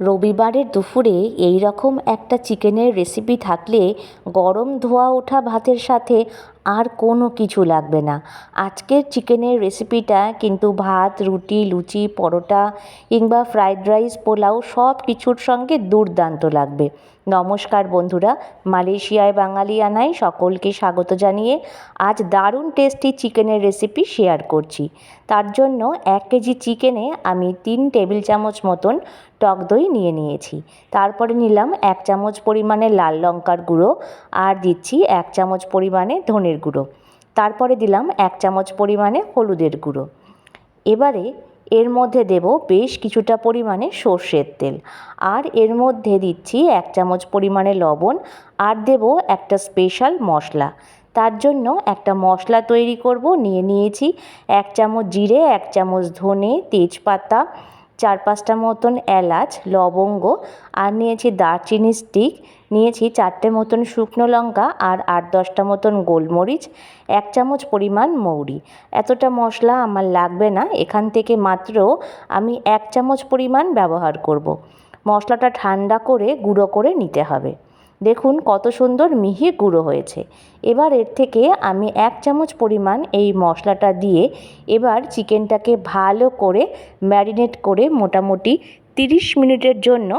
রবিবারের দুপুরে এই রকম একটা চিকেনের রেসিপি থাকলে গরম ধোয়া ওঠা ভাতের সাথে আর কোনো কিছু লাগবে না। আজকের চিকেনের রেসিপিটা কিন্তু ভাত, রুটি, লুচি, পরোটা কিংবা ফ্রায়েড রাইস পোলাও সব কিছুর সঙ্গে দুর্দান্ত লাগবে। নমস্কার বন্ধুরা, মালয়েশিয়ায় বাঙালি আনায় সকলকে স্বাগত জানিয়ে আজ দারুণ টেস্টি চিকেনের রেসিপি শেয়ার করছি। তার জন্য এক কেজি চিকেনে আমি তিন টেবিল চামচ মতন টক দই নিয়ে নিয়েছি। তারপরে নিলাম এক চামচ পরিমাণে লাল লঙ্কার গুঁড়ো আর দিচ্ছি এক চামচ পরিমাণে ধনের গুঁড়ো। তারপরে দিলাম এক চামচ পরিমাণে হলুদের গুঁড়ো। এবারে এর মধ্যে দেব বেশ কিছুটা পরিমাণে সর্ষের তেল। আর এর মধ্যে দিচ্ছি এক চামচ পরিমাণে লবণ আর দেব একটা স্পেশাল মশলা। তার জন্য একটা মশলা তৈরি করব। নিয়ে নিয়েছি এক চামচ জিরে, এক চামচ ধনে, তেজপাতা চার পাঁচটা মতন এলাচ, লবঙ্গ আর নিয়েছি দারচিনি স্টিক নিয়েছি চারটে মতন শুকনো লঙ্কা আর আট দশটা মতন গোলমরিচ, এক চামচ পরিমাণ মৌরি এতটা মশলা আমার লাগবে না, এখান থেকে মাত্র আমি এক চামচ পরিমাণ ব্যবহার করব। মশলাটা ঠান্ডা করে, গুঁড়ো করে নিতে হবে দেখুন কত সুন্দর মিহি গুঁড়ো হয়েছে। এবার এর থেকে আমি এক চামচ পরিমাণ এই মশলাটা দিয়ে এবার চিকেনটাকে ভালো করে ম্যারিনেট করে মোটামুটি তিরিশ মিনিটের জন্য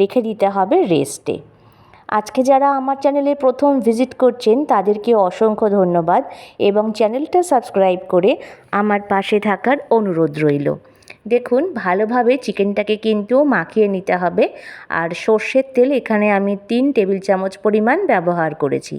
রেখে দিতে হবে রেস্টে। আজকে যারা আমার চ্যানেলে প্রথম ভিজিট করছেন, তাদেরকে অসংখ্য ধন্যবাদ এবং চ্যানেলটা সাবস্ক্রাইব করে আমার পাশে থাকার অনুরোধ রইল। দেখুন, ভালোভাবে চিকেনটাকে কিন্তু মাখিয়ে নিতে হবে। আর সর্ষের তেল এখানে আমি তিন টেবিল চামচ পরিমাণ ব্যবহার করেছি।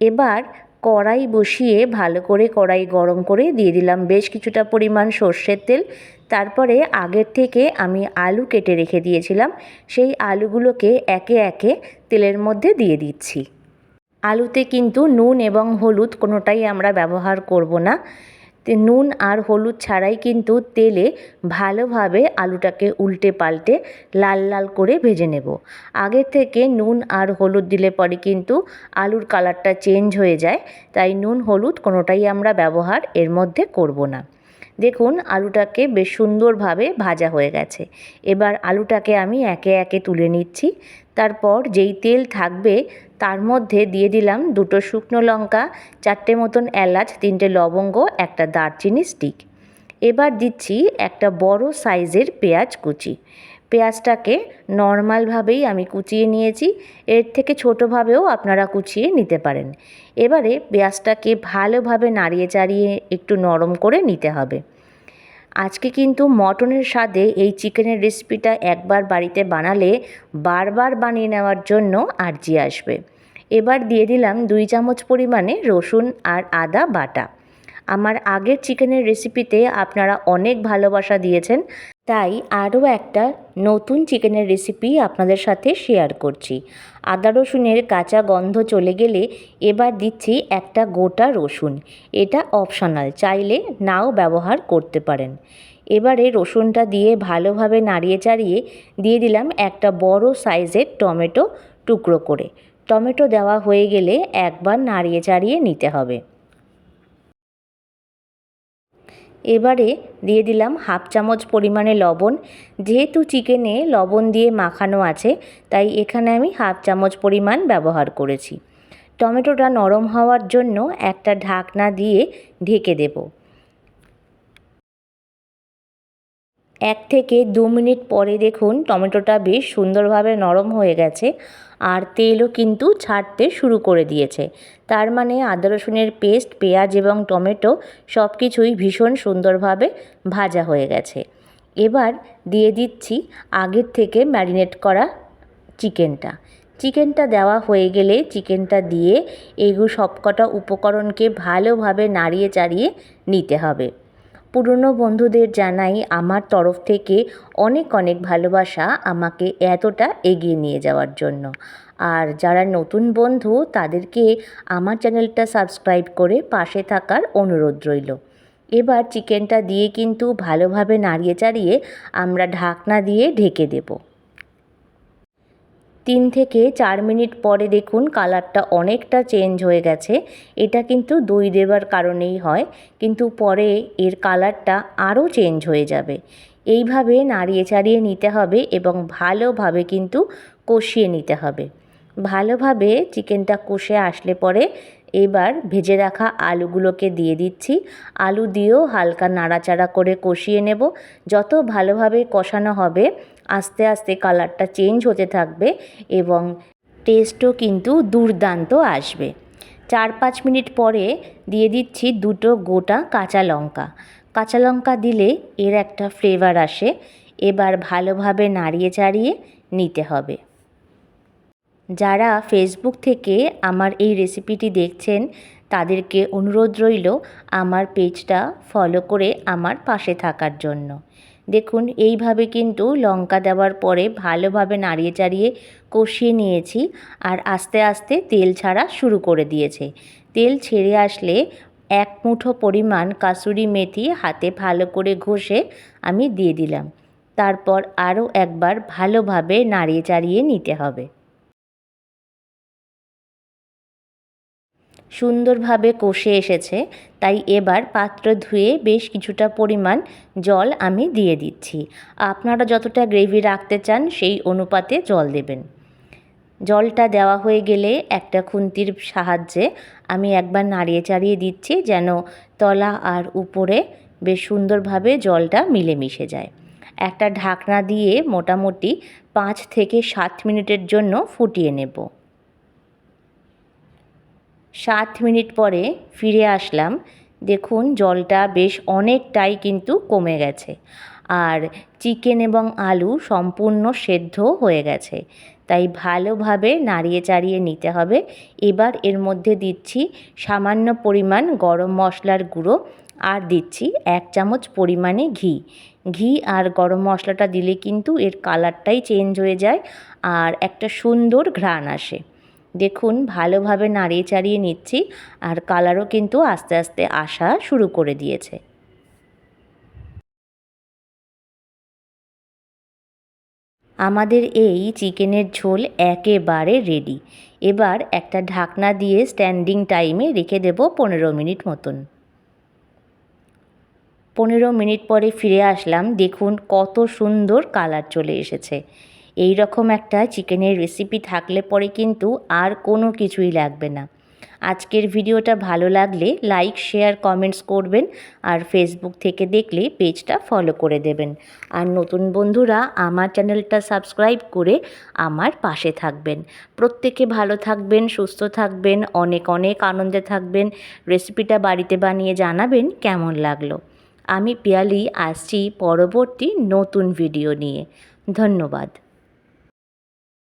এবার কড়াই বসিয়ে ভালো করে কড়াই গরম করে দিয়ে দিলাম বেশ কিছুটা পরিমাণ সর্ষের তেল। তারপরে আগের থেকে আমি আলু কেটে রেখে দিয়েছিলাম, সেই আলুগুলোকে একে একে তেলের মধ্যে দিয়ে দিচ্ছি। আলুতে কিন্তু নুন এবং হলুদ কোনোটাই আমরা ব্যবহার করব না। নুন আর হলুদ ছাড়াই কিন্তু তেলে ভালোভাবে আলুটাকে উল্টে পাল্টে লাল লাল করে ভেজে নেব। আগে থেকে নুন আর হলুদ দিলে পরে কিন্তু আলুর কালারটা চেঞ্জ হয়ে যায়, তাই নুন হলুদ কোনোটাই আমরা ব্যবহার এর মধ্যে করব না। দেখুন আলুটাকে বেশ সুন্দরভাবে ভাজা হয়ে গেছে। এবার আলুটাকে আমি একে একে তুলে নিচ্ছি। তারপর যেই তেল থাকবে তার মধ্যে দিয়ে দিলাম দুটো শুকনো লঙ্কা, চারটে মতন এলাচ, তিনটে লবঙ্গ, একটা দারচিনি স্টিক এবার দিচ্ছি একটা বড় সাইজের পেঁয়াজ কুচি। পেঁয়াজটাকে নর্মালভাবেই আমি কুচিয়ে নিয়েছি। এর থেকে ছোটোভাবেও আপনারা কুচিয়ে নিতে পারেন। এবারে পেঁয়াজটাকে ভালোভাবে নাড়িয়ে চাড়িয়ে একটু নরম করে নিতে হবে। আজকে কিন্তু মটনের স্বাদে এই চিকেনের রেসিপিটা একবার বাড়িতে বানালে বারবার বানিয়ে নেওয়ার জন্য আর্জি আসবে। এবার দিয়ে দিলাম দুই চামচ পরিমাণে রসুন আর আদা বাটা। আমার আগের চিকেনের রেসিপিতে আপনারা অনেক ভালোবাসা দিয়েছেন। তাই আরও একটা নতুন চিকেনের রেসিপি আপনাদের সাথে শেয়ার করছি। আদা রসুনের কাঁচা গন্ধ চলে গেলে এবার দিচ্ছি একটা গোটা রসুন। এটা অপশনাল চাইলে নাও ব্যবহার করতে পারেন। এবারে রসুনটা দিয়ে ভালোভাবে নাড়িয়ে চাড়িয়ে দিয়ে দিলাম একটা বড় সাইজের টমেটো টুকরো করে। টমেটো দেওয়া হয়ে গেলে একবার নাড়িয়ে চাড়িয়ে নিতে হবে। এবারে দিয়ে দিলাম হাফ চামচ পরিমাণে লবণ। যেহেতু চিকেনে লবণ দিয়ে মাখানো আছে, তাই এখানে আমি হাফ চামচ পরিমাণ ব্যবহার করেছি। টমেটোটা নরম হওয়ার জন্য একটা ঢাকনা দিয়ে ঢেকে দেব। এক থেকে দু মিনিট পরে দেখুন টমেটোটা বেশ সুন্দরভাবে নরম হয়ে গেছে আর তেলও কিন্তু ছাড়তে শুরু করে দিয়েছে। তার মানে আদা, রসুনের পেস্ট, পেঁয়াজ এবং টমেটো সব কিছুই ভীষণ সুন্দরভাবে ভাজা হয়ে গেছে। এবার দিয়ে দিচ্ছি আগের থেকে ম্যারিনেট করা চিকেনটা। চিকেনটা দেওয়া হয়ে গেলে চিকেনটা দিয়ে এগুলো সবকটা উপকরণকে ভালোভাবে নাড়িয়ে চাড়িয়ে নিতে হবে। পুরনো বন্ধুদের জানাই আমার তরফ থেকে অনেক অনেক ভালোবাসা আমাকে এতটা এগিয়ে নিয়ে যাওয়ার জন্য। আর যারা নতুন বন্ধু, তাদেরকে আমার চ্যানেলটা সাবস্ক্রাইব করে পাশে থাকার অনুরোধ রইল। এবার চিকেনটা দিয়ে কিন্তু ভালোভাবে নাড়িয়ে চাড়িয়ে আমরা ঢাকনা দিয়ে ঢেকে দেবো। তিন থেকে চার মিনিট পরে দেখুন কালারটা অনেকটা চেঞ্জ হয়ে গেছে। এটা কিন্তু দই দেবার কারণেই হয়, কিন্তু পরে এর কালারটা আরও চেঞ্জ হয়ে যাবে। এইভাবে নাড়িয়ে চাড়িয়ে নিতে হবে এবং ভালোভাবে কিন্তু কষিয়ে নিতে হবে। ভালোভাবে চিকেনটা কষে আসলে পরে এবার ভেজে রাখা আলুগুলোকে দিয়ে দিচ্ছি। আলু দিয়েও হালকা নাড়াচাড়া করে কষিয়ে নেব। যত ভালোভাবে কষানো হবে, আস্তে আস্তে কালারটা চেঞ্জ হতে থাকবে এবং টেস্টও কিন্তু দুর্দান্ত আসবে। চার পাঁচ মিনিট পরে দিয়ে দিচ্ছি দুটো গোটা কাঁচা লঙ্কা। কাঁচা লঙ্কা দিলে এর একটা ফ্লেভার আসে। এবার ভালোভাবে নাড়িয়ে চাড়িয়ে নিতে হবে। যারা ফেসবুক থেকে আমার এই রেসিপিটি দেখছেন, তাদেরকে অনুরোধ রইল আমার পেজটা ফলো করে আমার পাশে থাকার জন্য। দেখুন, এইভাবে কিন্তু লঙ্কা দেওয়ার পরে ভালোভাবে নাড়িয়ে চাড়িয়ে কষিয়ে নিয়েছি আর আস্তে আস্তে তেল ছাড়া শুরু করে দিয়েছে। তেল ছেড়ে আসলে এক মুঠো পরিমাণ কাসুরি মেথি হাতে ভালো করে ঘষে আমি দিয়ে দিলাম। তারপর আরও একবার ভালোভাবে নাড়িয়ে চাড়িয়ে নিতে হবে। সুন্দরভাবে কষে এসেছে, তাই এবার পাত্র ধুয়ে বেশ কিছুটা পরিমাণ জল আমি দিয়ে দিচ্ছি। আপনারা যতটা গ্রেভি রাখতে চান সেই অনুপাতে জল দেবেন। জলটা দেওয়া হয়ে গেলে একটা খুন্তির সাহায্যে আমি একবার নাড়িয়ে চাড়িয়ে দিচ্ছি যেন তলা আর উপরে বেশ সুন্দরভাবে জলটা মিলেমিশে যায়। একটা ঢাকনা দিয়ে মোটামুটি পাঁচ থেকে সাত মিনিটের জন্য ফুটিয়ে নেব। সাত মিনিট পরে ফিরে আসলাম। দেখুন, জলটা বেশ অনেকটাই কিন্তু কমে গেছে। আর চিকেন এবং আলু সম্পূর্ণ সেদ্ধ হয়ে গেছে। তাই ভালোভাবে নাড়িয়ে চাড়িয়ে নিতে হবে। এবার এর মধ্যে দিচ্ছি সামান্য পরিমাণ গরম মশলার গুঁড়ো আর দিচ্ছি এক চামচ পরিমাণে ঘি। ঘি আর গরম মশলাটা দিলে কিন্তু এর কালারটাই চেঞ্জ হয়ে যায় আর একটা সুন্দর ঘ্রাণ আসে। দেখুন, ভালোভাবে নাড়িয়ে চাড়িয়ে নিচ্ছি আর কালারও কিন্তু আস্তে আস্তে আসা শুরু করে দিয়েছে। আমাদের এই চিকেনের ঝোল একেবারে রেডি এবার একটা ঢাকনা দিয়ে স্ট্যান্ডিং টাইমে রেখে দেব পনেরো মিনিট মতন। পনেরো মিনিট পরে ফিরে আসলাম, দেখুন কত সুন্দর কালার চলে এসেছে। এই রকম একটা চিকেনের রেসিপি থাকলে পরে কিন্তু আর কোনো কিছুই লাগবে না। আজকের ভিডিওটা ভালো লাগলে লাইক শেয়ার কমেন্টস করবেন আর ফেসবুক থেকে দেখলে পেজটা ফলো করে দেবেন। আর নতুন বন্ধুরা আমার চ্যানেলটা সাবস্ক্রাইব করে আমার পাশে থাকবেন। প্রত্যেকে ভালো থাকবেন, সুস্থ থাকবেন, অনেক অনেক আনন্দে থাকবেন। রেসিপিটা বাড়িতে বানিয়ে জানাবেন কেমন লাগল। আমি পিয়ালি, আসছি পরবর্তী নতুন ভিডিও নিয়ে। ধন্যবাদ।